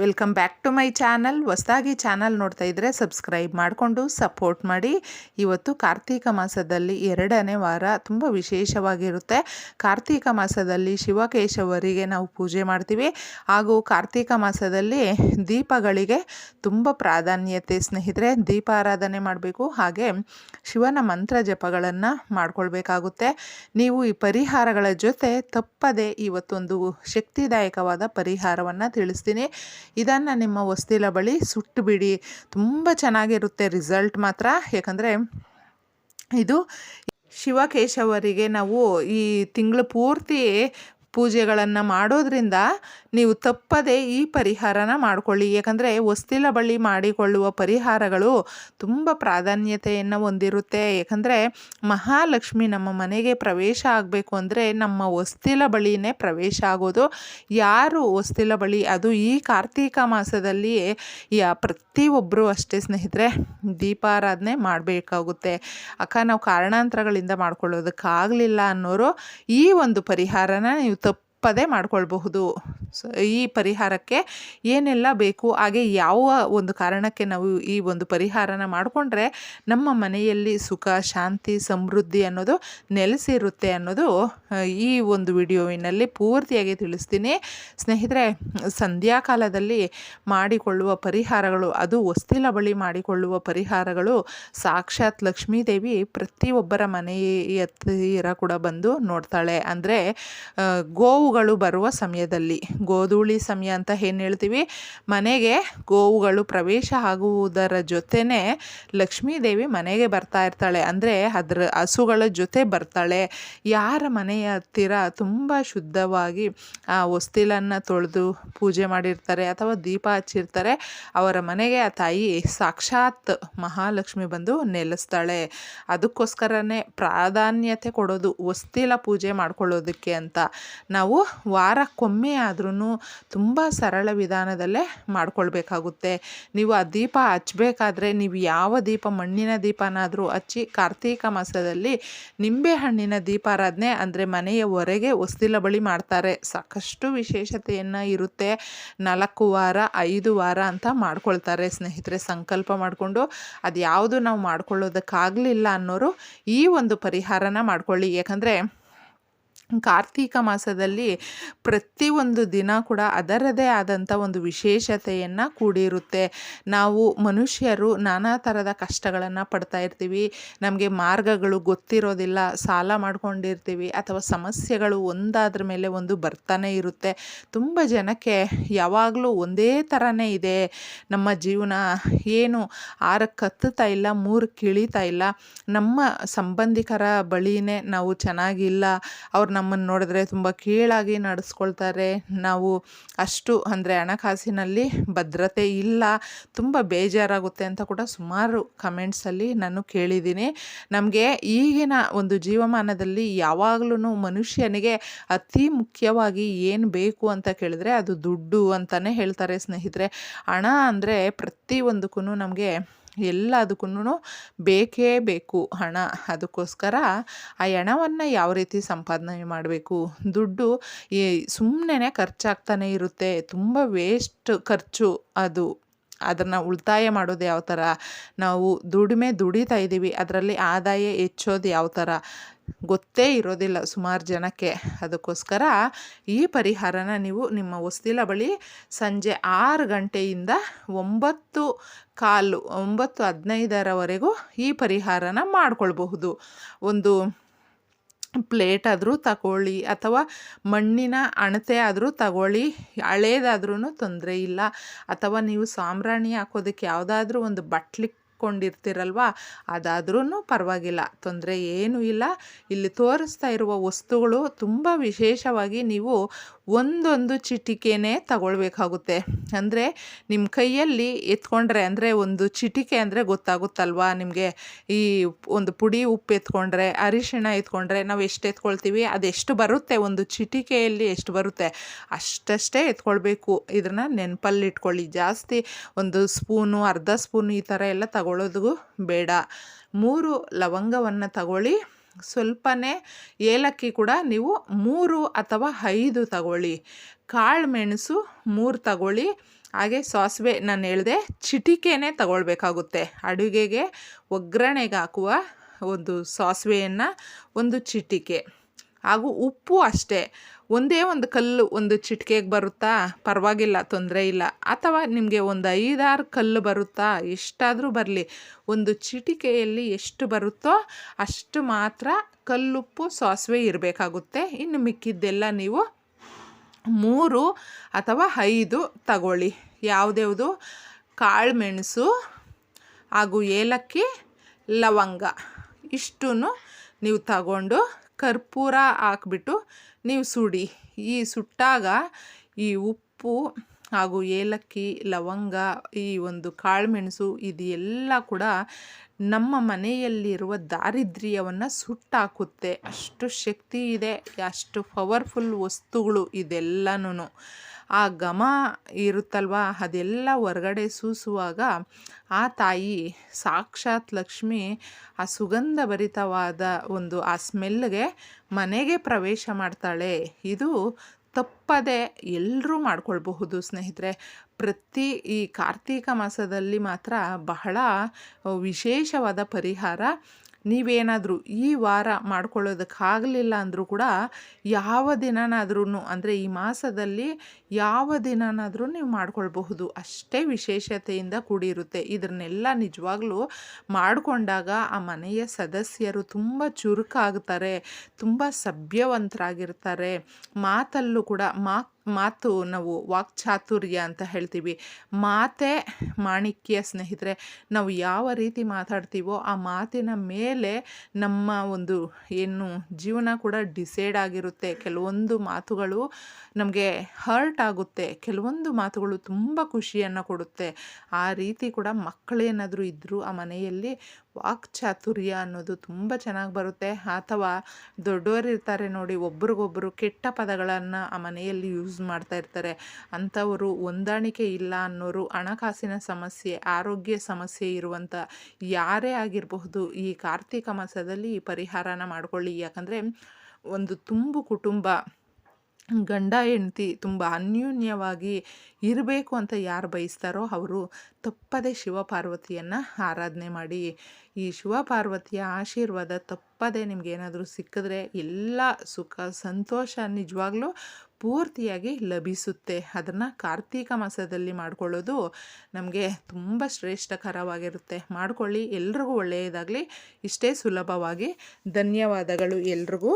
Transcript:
Welcome back to my channel ಹೊಸದಾಗಿ channel ನೋಡ್ತಾ ಇದ್ದರೆ ಸಬ್ಸ್ಕ್ರೈಬ್ ಮಾಡಿಕೊಂಡು ಸಪೋರ್ಟ್ ಮಾಡಿ. ಇವತ್ತು ಕಾರ್ತೀಕ ಮಾಸದಲ್ಲಿ ಎರಡನೇ ವಾರ ತುಂಬ ವಿಶೇಷವಾಗಿರುತ್ತೆ. ಕಾರ್ತೀಕ ಮಾಸದಲ್ಲಿ ಶಿವಕೇಶವರಿಗೆ ನಾವು ಪೂಜೆ ಮಾಡ್ತೀವಿ. ಹಾಗೂ ಕಾರ್ತೀಕ ಮಾಸದಲ್ಲಿ ದೀಪಗಳಿಗೆ ತುಂಬ ಪ್ರಾಧಾನ್ಯತೆ ಸ್ನೇಹಿತರೆ, ದೀಪಾರಾಧನೆ ಮಾಡಬೇಕು. ಹಾಗೆ ಶಿವನ ಮಂತ್ರ ಜಪಗಳನ್ನು ಮಾಡಿಕೊಳ್ಬೇಕಾಗುತ್ತೆ. ನೀವು ಈ ಪರಿಹಾರಗಳ ಜೊತೆ ತಪ್ಪದೆ ಇವತ್ತೊಂದು ಶಕ್ತಿದಾಯಕವಾದ ಪರಿಹಾರವನ್ನು ತಿಳಿಸ್ತೀನಿ. ಇದನ್ನು ನಿಮ್ಮ ಹೊಸ್ತಿಲ ಬಳಿ ಸುಟ್ಟು ಬಿಡಿ ತುಂಬ ಚೆನ್ನಾಗಿರುತ್ತೆ ರಿಸಲ್ಟ್ ಮಾತ್ರ. ಯಾಕಂದರೆ ಇದು ಶಿವಕೇಶವರಿಗೆ ನಾವು ಈ ತಿಂಗಳು ಪೂರ್ತಿ ಪೂಜೆಗಳನ್ನು ಮಾಡೋದ್ರಿಂದ ನೀವು ತಪ್ಪದೆ ಈ ಪರಿಹಾರನ ಮಾಡಿಕೊಳ್ಳಿ. ಯಾಕಂದರೆ ಹೊಸ್ತಿಲ ಬಳ್ಳಿ ಮಾಡಿಕೊಳ್ಳುವ ಪರಿಹಾರಗಳು ತುಂಬ ಪ್ರಾಧಾನ್ಯತೆಯನ್ನು ಹೊಂದಿರುತ್ತೆ. ಯಾಕಂದರೆ ಮಹಾಲಕ್ಷ್ಮಿ ನಮ್ಮ ಮನೆಗೆ ಪ್ರವೇಶ ಆಗಬೇಕು ಅಂದರೆ ನಮ್ಮ ಹೊಸ್ತಿಲ ಬಳಿನೇ ಪ್ರವೇಶ ಆಗೋದು. ಯಾರು ಹೊಸ್ತಿಲ ಬಳಿ ಅದು ಈ ಕಾರ್ತೀಕ ಮಾಸದಲ್ಲಿ ಯಾ ಪ್ರತಿಯೊಬ್ಬರು ಅಷ್ಟೇ ಸ್ನೇಹಿತರೆ, ದೀಪಾರಾಧನೆ ಮಾಡಬೇಕಾಗುತ್ತೆ. ಅಕ್ಕ, ನಾವು ಕಾರಣಾಂತರಗಳಿಂದ ಮಾಡ್ಕೊಳ್ಳೋದಕ್ಕಾಗಲಿಲ್ಲ ಅನ್ನೋರು ಈ ಒಂದು ಪರಿಹಾರನ ನೀವು ತಪ್ಪದೇ ಮಾಡ್ಕೊಳ್ಬಹುದು. ಈ ಪರಿಹಾರಕ್ಕೆ ಏನೆಲ್ಲ ಬೇಕು, ಹಾಗೆ ಯಾವ ಒಂದು ಕಾರಣಕ್ಕೆ ನಾವು ಈ ಒಂದು ಪರಿಹಾರನ ಮಾಡಿಕೊಂಡ್ರೆ ನಮ್ಮ ಮನೆಯಲ್ಲಿ ಸುಖ, ಶಾಂತಿ, ಸಮೃದ್ಧಿ ಅನ್ನೋದು ನೆಲೆಸಿರುತ್ತೆ ಅನ್ನೋದು ಈ ಒಂದು ವಿಡಿಯೋವಿನಲ್ಲಿ ಪೂರ್ತಿಯಾಗಿ ತಿಳಿಸ್ತೀನಿ. ಸ್ನೇಹಿತರೆ, ಸಂಧ್ಯಾಕಾಲದಲ್ಲಿ ಮಾಡಿಕೊಳ್ಳುವ ಪರಿಹಾರಗಳು, ಅದು ಹೊಸ್ತಿಲ ಬಳಿ ಮಾಡಿಕೊಳ್ಳುವ ಪರಿಹಾರಗಳು, ಸಾಕ್ಷಾತ್ ಲಕ್ಷ್ಮೀದೇವಿ ಪ್ರತಿಯೊಬ್ಬರ ಮನೆಯ ಹತ್ತಿರ ಕೂಡ ಬಂದು ನೋಡ್ತಾಳೆ. ಅಂದರೆ ಗೋವುಗಳು ಬರುವ ಸಮಯದಲ್ಲಿ ಗೋಧೂಳಿ ಸಮಯ ಅಂತ ಏನು ಹೇಳ್ತೀವಿ? ಮನೆಗೆ ಗೋವುಗಳು ಪ್ರವೇಶ ಆಗುವುದರ ಜೊತೆನೇ ಲಕ್ಷ್ಮೀದೇವಿ ಮನೆಗೆ ಬರ್ತಾ ಇರ್ತಾಳೆ. ಅಂದರೆ ಅದರ ಹಸುಗಳ ಜೊತೆ ಬರ್ತಾಳೆ. ಯಾರ ಮನೆಯ ಹತ್ತಿರ ತುಂಬ ಶುದ್ಧವಾಗಿ ಆ ಹೊಸ್ತಿಲನ್ನು ತೊಳೆದು ಪೂಜೆ ಮಾಡಿರ್ತಾರೆ ಅಥವಾ ದೀಪ ಹಚ್ಚಿರ್ತಾರೆ. ಅವರ ಮನೆಗೆ ಆ ತಾಯಿ ಸಾಕ್ಷಾತ್ ಮಹಾಲಕ್ಷ್ಮಿ ಬಂದು ನೆಲೆಸ್ತಾಳೆ. ಅದಕ್ಕೋಸ್ಕರನೇ ಪ್ರಾಧಾನ್ಯತೆ ಕೊಡೋದು ಹೊಸ್ತಿಲ ಪೂಜೆ ಮಾಡ್ಕೊಳ್ಳೋದಕ್ಕೆ ಅಂತ. ನಾವು ವಾರಕ್ಕೊಮ್ಮೆ ಆದ್ರೂ ತುಂಬ ಸರಳ ವಿಧಾನದಲ್ಲೇ ಮಾಡ್ಕೊಳ್ಬೇಕಾಗುತ್ತೆ. ನೀವು ಆ ದೀಪ ಹಚ್ಚಬೇಕಾದ್ರೆ ನೀವು ಯಾವ ದೀಪ, ಮಣ್ಣಿನ ದೀಪನಾದರೂ ಹಚ್ಚಿ ಕಾರ್ತೀಕ ಮಾಸದಲ್ಲಿ ನಿಂಬೆಹಣ್ಣಿನ ದೀಪಾರಾಧನೆ ಅಂದರೆ ಮನೆಯ ಹೊರಗೆ ಹೊಸ್ತಿಲ ಬಳಿ ಮಾಡ್ತಾರೆ. ಸಾಕಷ್ಟು ವಿಶೇಷತೆಯನ್ನು ಇರುತ್ತೆ. ನಾಲ್ಕು ವಾರ, ಐದು ವಾರ ಅಂತ ಮಾಡ್ಕೊಳ್ತಾರೆ ಸ್ನೇಹಿತರೆ. ಸಂಕಲ್ಪ ಮಾಡಿಕೊಂಡು ಅದು ಯಾವುದು ನಾವು ಮಾಡ್ಕೊಳ್ಳೋದಕ್ಕಾಗಲಿಲ್ಲ ಅನ್ನೋರು ಈ ಒಂದು ಪರಿಹಾರನ ಮಾಡ್ಕೊಳ್ಳಿ. ಯಾಕಂದರೆ ಕಾರ್ತೀಕ ಮಾಸದಲ್ಲಿ ಪ್ರತಿಯೊಂದು ದಿನ ಕೂಡ ಅದರದೇ ಆದಂಥ ಒಂದು ವಿಶೇಷತೆಯನ್ನು ಕೂಡಿರುತ್ತೆ. ನಾವು ಮನುಷ್ಯರು ನಾನಾ ಥರದ ಕಷ್ಟಗಳನ್ನು ಪಡ್ತಾ ಇರ್ತೀವಿ. ನಮಗೆ ಮಾರ್ಗಗಳು ಗೊತ್ತಿರೋದಿಲ್ಲ, ಸಾಲ ಮಾಡ್ಕೊಂಡಿರ್ತೀವಿ ಅಥವಾ ಸಮಸ್ಯೆಗಳು ಒಂದಾದ್ರ ಮೇಲೆ ಒಂದು ಬರ್ತಾನೆ ಇರುತ್ತೆ. ತುಂಬ ಜನಕ್ಕೆ ಯಾವಾಗಲೂ ಒಂದೇ ಥರನೇ ಇದೆ. ನಮ್ಮ ಜೀವನ ಏನು ಆರಕ್ಕೆ ಕತ್ತುತ್ತಾ ಇಲ್ಲ ಮೂರು ಕಿಳಿತಾ ಇಲ್ಲ. ನಮ್ಮ ಸಂಬಂಧಿಕರ ಬಳಿನೇ ನಾವು ಚೆನ್ನಾಗಿಲ್ಲ ಅವ್ರು ನಮ್ಮನ್ನು ನೋಡಿದ್ರೆ ತುಂಬ ಕೀಳಾಗಿ ನಡೆಸ್ಕೊಳ್ತಾರೆ. ನಾವು ಅಷ್ಟು ಅಂದರೆ ಹಣಕಾಸಿನಲ್ಲಿ ಭದ್ರತೆ ಇಲ್ಲ. ತುಂಬ ಬೇಜಾರಾಗುತ್ತೆ ಅಂತ ಕೂಡ ಸುಮಾರು ಕಮೆಂಟ್ಸಲ್ಲಿ ನಾನು ಕೇಳಿದ್ದೀನಿ. ನಮಗೆ ಈಗಿನ ಒಂದು ಜೀವಮಾನದಲ್ಲಿ ಯಾವಾಗಲೂ ಮನುಷ್ಯನಿಗೆ ಅತಿ ಮುಖ್ಯವಾಗಿ ಏನು ಬೇಕು ಅಂತ ಕೇಳಿದ್ರೆ ಅದು ದುಡ್ಡು ಅಂತಲೇ ಹೇಳ್ತಾರೆ ಸ್ನೇಹಿತರೆ. ಹಣ ಅಂದರೆ ಪ್ರತಿಯೊಂದಕ್ಕೂ ನಮಗೆ ಎಲ್ಲದಕ್ಕೂ ಬೇಕೇ ಬೇಕು ಹಣ. ಅದಕ್ಕೋಸ್ಕರ ಆ ಹಣವನ್ನು ಯಾವ ರೀತಿ ಸಂಪಾದನೆ ಮಾಡಬೇಕು? ದುಡ್ಡು ಸುಮ್ಮನೆ ಖರ್ಚಾಗ್ತಾನೆ ಇರುತ್ತೆ. ತುಂಬ ವೇಸ್ಟ್ ಖರ್ಚು ಅದು. ಅದನ್ನು ಉಳಿತಾಯ ಮಾಡೋದು ಯಾವ ಥರ ನಾವು ದುಡಿಮೆ ದುಡಿತಾ ಇದ್ದೀವಿ, ಅದರಲ್ಲಿ ಆದಾಯ ಹೆಚ್ಚೋದು ಯಾವ ಥರ ಗೊತ್ತೇ ಇರೋದಿಲ್ಲ ಸುಮಾರು ಜನಕ್ಕೆ. ಅದಕ್ಕೋಸ್ಕರ ಈ ಪರಿಹಾರನ ನೀವು ನಿಮ್ಮ ಹೊಸ್ತಿಲ ಬಳಿ ಸಂಜೆ ಆರು ಗಂಟೆಯಿಂದ ಒಂಬತ್ತು ಕಾಲು, ಒಂಬತ್ತು ಹದಿನೈದರವರೆಗೂ ಈ ಪರಿಹಾರನ ಮಾಡಿಕೊಳ್ಬಹುದು. ಒಂದು ಪ್ಲೇಟ್ ಆದರೂ ತಗೊಳ್ಳಿ ಅಥವಾ ಮಣ್ಣಿನ ಅಣತೆ ಆದರೂ ತಗೊಳ್ಳಿ ಹಳೇದಾದ್ರೂ ತೊಂದರೆ ಇಲ್ಲ. ಅಥವಾ ನೀವು ಸಾಂಬ್ರಾಣಿ ಹಾಕೋದಕ್ಕೆ ಯಾವುದಾದ್ರೂ ಒಂದು ಬಟ್ಲಿ ಕೊಂಡಿರ್ತೀರಲ್ವ ಅದಾದ್ರೂ ಪರವಾಗಿಲ್ಲ. ತೊಂದರೆ ಏನೂ ಇಲ್ಲ. ಇಲ್ಲಿ ತೋರಿಸ್ತಾ ಇರುವ ವಸ್ತುಗಳು ತುಂಬ ವಿಶೇಷವಾಗಿ ನೀವು ಒಂದೊಂದು ಚಿಟಿಕೆನೇ ತಗೊಳ್ಬೇಕಾಗುತ್ತೆ. ಅಂದರೆ ನಿಮ್ಮ ಕೈಯಲ್ಲಿ ಎತ್ಕೊಂಡ್ರೆ ಅಂದರೆ ಒಂದು ಚಿಟಿಕೆ ಅಂದರೆ ಗೊತ್ತಾಗುತ್ತಲ್ವಾ? ನಿಮಗೆ ಈ ಒಂದು ಪುಡಿ ಉಪ್ಪು ಎತ್ಕೊಂಡ್ರೆ, ಅರಿಶಿಣ ಎತ್ಕೊಂಡ್ರೆ ನಾವು ಎಷ್ಟು ಎತ್ಕೊಳ್ತೀವಿ? ಅದೆಷ್ಟು ಬರುತ್ತೆ? ಒಂದು ಚಿಟಿಕೆಯಲ್ಲಿ ಎಷ್ಟು ಬರುತ್ತೆ? ಅಷ್ಟಷ್ಟೇ ಎತ್ಕೊಳ್ಬೇಕು. ಇದನ್ನು ನೆನಪಲ್ಲಿ ಇಟ್ಕೊಳ್ಳಿ. ಜಾಸ್ತಿ ಒಂದು ಸ್ಪೂನು, ಅರ್ಧ ಸ್ಪೂನು ಈ ಥರ ಎಲ್ಲ ತಗೊಳ್ಳೋದು ಬೇಡ. ಮೂರು ಲವಂಗವನ್ನು ತಗೊಳ್ಳಿ. ಸ್ವಲ್ಪನೇ ಏಲಕ್ಕಿ ಕೂಡ ನೀವು ಮೂರು ಅಥವಾ ಐದು ತಗೊಳ್ಳಿ. ಕಾಳು ಮೆಣಸು ಮೂರು ತಗೊಳ್ಳಿ. ಹಾಗೆ ಸಾಸಿವೆ ನಾನು ಹೇಳಿದೆ ಚಿಟಿಕೆನೇ ತಗೊಳ್ಬೇಕಾಗುತ್ತೆ. ಅಡುಗೆಗೆ ಒಗ್ಗರಣೆಗೆ ಹಾಕುವ ಒಂದು ಸಾಸಿವೆಯನ್ನು ಒಂದು ಚಿಟಿಕೆ. ಹಾಗೂ ಉಪ್ಪು ಅಷ್ಟೇ. ಒಂದೇ ಒಂದು ಕಲ್ಲು ಒಂದು ಚಿಟಿಕೆಗೆ ಬರುತ್ತಾ? ಪರವಾಗಿಲ್ಲ, ತೊಂದರೆ ಇಲ್ಲ. ಅಥವಾ ನಿಮಗೆ ಒಂದು ಐದಾರು ಕಲ್ಲು ಬರುತ್ತಾ? ಎಷ್ಟಾದರೂ ಬರಲಿ. ಒಂದು ಚಿಟಿಕೆಯಲ್ಲಿ ಎಷ್ಟು ಬರುತ್ತೋ ಅಷ್ಟು ಮಾತ್ರ ಕಲ್ಲುಪ್ಪು ಸಾಸಿವೆ ಇರಬೇಕಾಗುತ್ತೆ. ಇನ್ನು ಮಿಕ್ಕಿದ್ದೆಲ್ಲ ನೀವು ಮೂರು ಅಥವಾ ಐದು ತಗೊಳ್ಳಿ. ಯಾವುದ್ಯಾವುದು ಕಾಳು ಮೆಣಸು ಹಾಗೂ ಏಲಕ್ಕಿ, ಲವಂಗ. ಇಷ್ಟೂ ನೀವು ತಗೊಂಡು ಕರ್ಪೂರ ಹಾಕ್ಬಿಟ್ಟು ನೀವು ಸುಡಿ. ಈ ಸುಟ್ಟಾಗ ಈ ಉಪ್ಪು ಹಾಗೂ ಏಲಕ್ಕಿ, ಲವಂಗ, ಈ ಒಂದು ಕಾಳುಮೆಣಸು ಇದು ಎಲ್ಲ ಕೂಡ ನಮ್ಮ ಮನೆಯಲ್ಲಿರುವ ದಾರಿದ್ರ್ಯವನ್ನು ಸುಟ್ಟಾಕುತ್ತೆ. ಅಷ್ಟು ಶಕ್ತಿ ಇದೆ, ಅಷ್ಟು ಪವರ್ಫುಲ್ ವಸ್ತುಗಳು ಇದೆಲ್ಲನೂ ಆ ಘಮ ಇರುತ್ತಲ್ವ? ಅದೆಲ್ಲ ಹೊರಗಡೆ ಸೂಸುವಾಗ ಆ ತಾಯಿ ಸಾಕ್ಷಾತ್ ಲಕ್ಷ್ಮಿ ಆ ಸುಗಂಧ ಭರಿತವಾದ ಒಂದು ಆ ಸ್ಮೆಲ್ಗೆ ಮನೆಗೆ ಪ್ರವೇಶ ಮಾಡ್ತಾಳೆ. ಇದು ತಪ್ಪದೆ ಎಲ್ಲರೂ ಮಾಡ್ಕೊಳ್ಬಹುದು ಸ್ನೇಹಿತರೆ. ಪ್ರತಿ ಈ ಕಾರ್ತೀಕ ಮಾಸದಲ್ಲಿ ಮಾತ್ರ ಬಹಳ ವಿಶೇಷವಾದ ಪರಿಹಾರ. ನೀವೇನಾದರೂ ಈ ವಾರ ಮಾಡ್ಕೊಳ್ಳೋದಕ್ಕಾಗಲಿಲ್ಲ ಅಂದರೂ ಕೂಡ ಯಾವ ದಿನನಾದ್ರೂ ಅಂದರೆ ಈ ಮಾಸದಲ್ಲಿ ಯಾವ ದಿನನಾದರೂ ನೀವು ಮಾಡ್ಕೊಳ್ಬಹುದು. ಅಷ್ಟೇ ವಿಶೇಷತೆಯಿಂದ ಕೂಡಿರುತ್ತೆ. ಇದನ್ನೆಲ್ಲ ನಿಜವಾಗ್ಲೂ ಮಾಡಿಕೊಂಡಾಗ ಆ ಮನೆಯ ಸದಸ್ಯರು ತುಂಬ ಚುರುಕಾಗ್ತಾರೆ, ತುಂಬ ಸಭ್ಯವಂತರಾಗಿರ್ತಾರೆ. ಮಾತಲ್ಲೂ ಕೂಡ ಮಾ ಮಾತು ನಾವು ವಾಕ್ಚಾತುರ್ಯ ಅಂತ ಹೇಳ್ತೀವಿ. ಮಾತೆ ಮಾಣಿಕ್ಯ ಸ್ನೇಹಿತರೆ, ನಾವು ಯಾವ ರೀತಿ ಮಾತಾಡ್ತೀವೋ ಆ ಮಾತಿನ ಮೇಲೆ ನಮ್ಮ ಒಂದು ಏನು ಜೀವನ ಕೂಡ ಡಿಸೈಡ್ ಆಗಿರುತ್ತೆ. ಕೆಲವೊಂದು ಮಾತುಗಳು ನಮಗೆ ಹರ್ಟ್ ಆಗುತ್ತೆ. ಕೆಲವೊಂದು ಮಾತುಗಳು ತುಂಬ ಖುಷಿಯನ್ನು ಕೊಡುತ್ತೆ. ಆ ರೀತಿ ಕೂಡ ಮಕ್ಕಳೇನಾದರೂ ಇದ್ದರೂ ಆ ಮನೆಯಲ್ಲಿ ವಾಕ್ಚಾತುರ್ಯ ಅನ್ನೋದು ತುಂಬ ಚೆನ್ನಾಗಿ ಬರುತ್ತೆ. ಅಥವಾ ದೊಡ್ಡವರು ಇರ್ತಾರೆ ನೋಡಿ ಒಬ್ರಿಗೊಬ್ಬರು ಕೆಟ್ಟ ಪದಗಳನ್ನು ಆ ಮನೆಯಲ್ಲಿ ಯೂಸ್ ಮಾಡ್ತಾ ಇರ್ತಾರೆ. ಅಂಥವರು ಹೊಂದಾಣಿಕೆ ಇಲ್ಲ ಅನ್ನೋರು, ಹಣಕಾಸಿನ ಸಮಸ್ಯೆ, ಆರೋಗ್ಯ ಸಮಸ್ಯೆ ಇರುವಂಥ ಯಾರೇ ಆಗಿರಬಹುದು ಈ ಕಾರ್ತಿಕ ಮಾಸದಲ್ಲಿ ಈ ಪರಿಹಾರನ ಮಾಡ್ಕೊಳ್ಳಿ. ಯಾಕಂದರೆ ಒಂದು ತುಂಬು ಕುಟುಂಬ ಗಂಡ ಹೆಂಡತಿ ತುಂಬ ಅನ್ಯೂನ್ಯವಾಗಿ ಇರಬೇಕು ಅಂತ ಯಾರು ಬಯಸ್ತಾರೋ ಅವರು ತಪ್ಪದೆ ಶಿವಪಾರ್ವತಿಯನ್ನು ಆರಾಧನೆ ಮಾಡಿ. ಈ ಶಿವಪಾರ್ವತಿಯ ಆಶೀರ್ವಾದ ತಪ್ಪದೆ ನಿಮಗೇನಾದರೂ ಸಿಕ್ಕಿದ್ರೆ ಎಲ್ಲ ಸುಖ, ಸಂತೋಷ ನಿಜವಾಗ್ಲೂ ಪೂರ್ತಿಯಾಗಿ ಲಭಿಸುತ್ತೆ. ಅದನ್ನು ಕಾರ್ತೀಕ ಮಾಸದಲ್ಲಿ ಮಾಡ್ಕೊಳ್ಳೋದು ನಮಗೆ ತುಂಬ ಶ್ರೇಷ್ಠಕರವಾಗಿರುತ್ತೆ. ಮಾಡಿಕೊಳ್ಳಿ, ಎಲ್ರಿಗೂ ಒಳ್ಳೆಯದಾಗಲಿ. ಇಷ್ಟೇ ಸುಲಭವಾಗಿ ಧನ್ಯವಾದಗಳು ಎಲ್ರಿಗೂ.